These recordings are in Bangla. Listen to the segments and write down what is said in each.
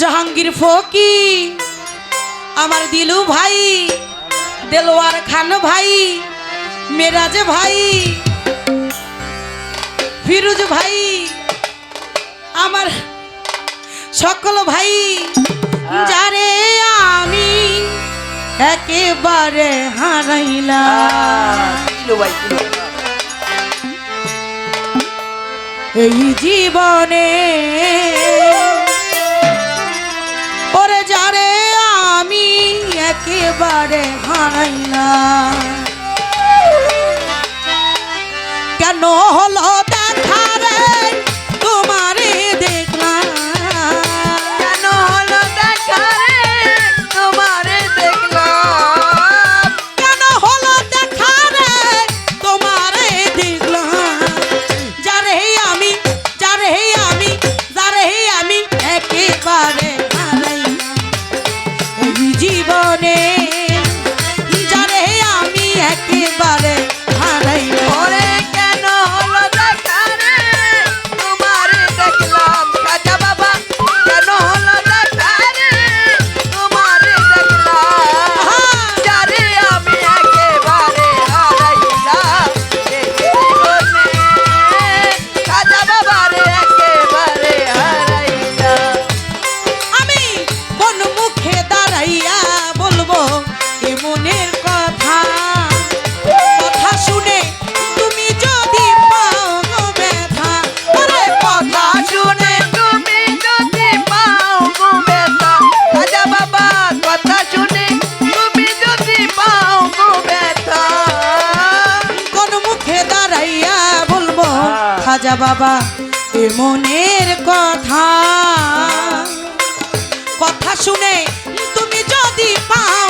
জাহাঙ্গীর ফকি আমার দিলু ভাই দেলোয়ার খান ভাই মেরাজ ভাই ফিরুজ ভাই আমার সকল ভাই যারে আমি একেবারে হারাইলাম। এই জীবনে একেবারে হারাইলা কেন হলো রাজা বাবা এ মনের কথা। কথা শুনে তুমি যদি পাও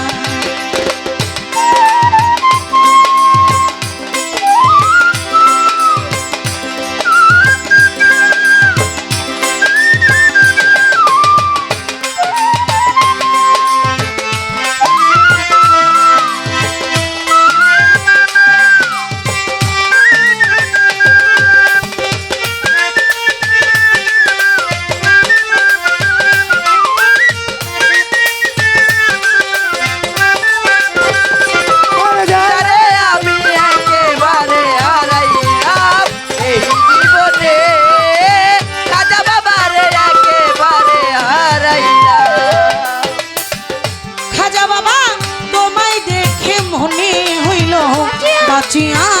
举啊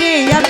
রে আর